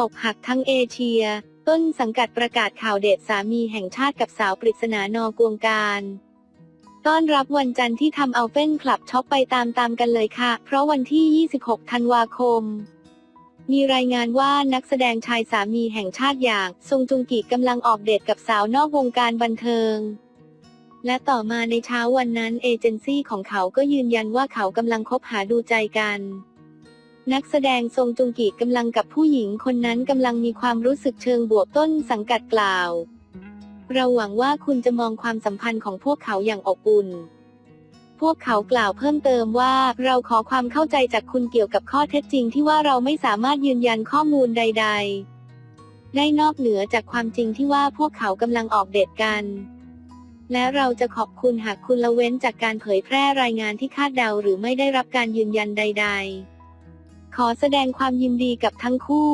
อกหักทั้งเอเชีย ต้นสังกัดประกาศข่าวเดทสามีแห่งชาติกับสาวปริศนานอกวงการต้อนรับวันจันทร์ที่ทำเอาเฟ้นคลับช็อกไปตามๆกันเลยค่ะ เพราะวันที่ 26 ธันวาคม มีรายงานว่านักแสดงชายสามีแห่งชาติอย่างซงจุงกีกำลังออกเดทกับสาวนอกวงการบันเทิง และต่อมาในเช้าวันนั้นเอเจนซี่ของเขาก็ยืนยันว่าเขากำลังคบหาดูใจกัน นักแสดงทรงจุงกีกำลังกับผู้หญิงคนนั้นกำลังมีความรู้สึกเชิงบวกต้นสังกัดกล่าว เราหวังว่าคุณจะมองความสัมพันธ์ของพวกเขาอย่างอบอุ่น พวกเขากล่าวเพิ่มเติมว่าเราขอความเข้าใจจากคุณเกี่ยวกับข้อเท็จจริงที่ว่าเราไม่สามารถยืนยันข้อมูลใด ๆ ได้นอกเหนือจากความจริงที่ว่าพวกเขากำลังออกเดทกันและเราจะขอบคุณหากคุณละเว้นจากการเผยแพร่รายงานที่คาดเดาหรือไม่ได้รับการยืนยันใด ๆ ขอแสดงความยินดีกับทั้งคู่